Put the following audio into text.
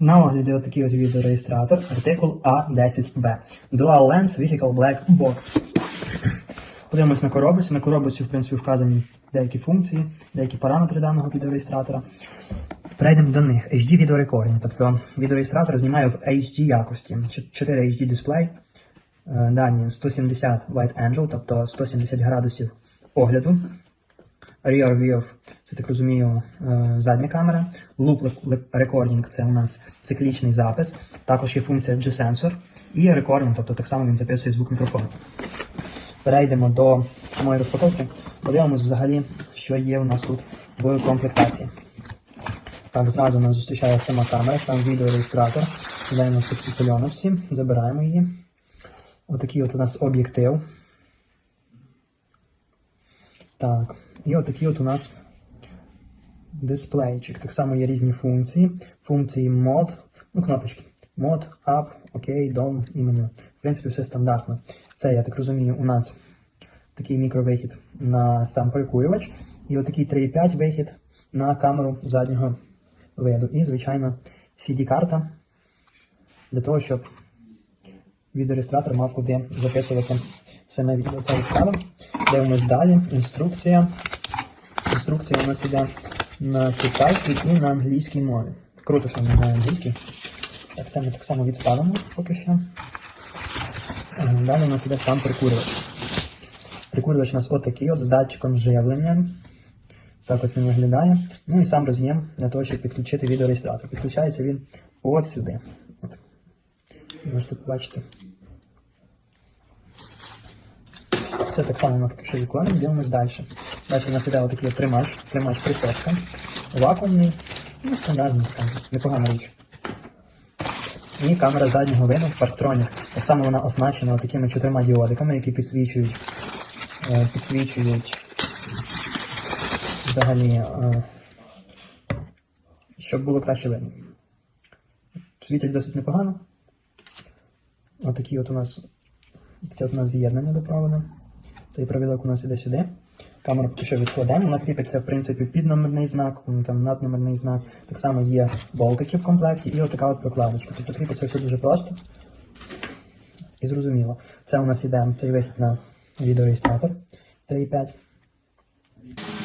На огляді отакий от відеореєстратор, артикул A10B. Dual Lens Vehicle Black Box. Подивимось на коробочці. На коробочці, в принципі, вказані деякі функції, деякі параметри даного відеореєстратора. Перейдемо до них. HD відеорекордінг, тобто відеореєстратор знімає в HD якості. 4 HD дисплей, е, дані 170 Wide Angle, тобто 170 градусів огляду. Rear View, це так розумію, е, задня камера. Loop Recording це у нас циклічний запис. Також є функція G-Sensor і Recording, тобто так само він записує звук мікрофону. Перейдемо до самої розпаковки. Подивимось взагалі, що є у нас тут в комплектації. Так, зразу нас зустрічає сама камера, сам відеореєстратор. Даємо в такій пальоновці, забираємо її. Отакий от у нас об'єктив. Так, і отакий от у нас дисплейчик. Так само є різні функції. Функції мод, ну, кнопочки. Мод, up, OK, down і. В принципі, все стандартно. Це, я так розумію, у нас такий мікровихід на сам прикурювач. І отакий 3,5 вихід на камеру заднього виду. І, звичайно, CD-карта для того, щоб відеореєстратор мав куди записувати саме відео. Це відставимо. Дивимось далі. Інструкція. Інструкція у нас іде на китайській і на англійській мові. Круто, що вона на англійській. Так, це ми так само відставимо поки що. Е, Далі у нас іде сам прикурювач. Прикурювач у нас отакий от з датчиком живлення. Так от він виглядає. Ну і сам роз'єм для того, щоб підключити відеореєстратор. Підключається він от сюди. От. Можете побачити. Це так само ми поки що відкладемо, дивимось далі. Далі у нас іде отакий тримач, тримач присоска. Вакуумний, ну стандартний така, непогана річ. І камера заднього виду Parktronic. Так само вона оснащена такими чотирма діодиками, які підсвічують, е, підсвічують взагалі, е, щоб було краще видно. Світить досить непогано. Отакі от у нас таке от у нас з'єднання до проводу. Цей провідок у нас іде сюди. Камеру поки що відкладемо. Вона кріпиться, в принципі, під номерний знак, там надномерний знак. Так само є болтики в комплекті і отака от прокладочка. Тобто кріпиться все дуже просто і зрозуміло. Це у нас іде цей вихід на відеореєстратор 3.5.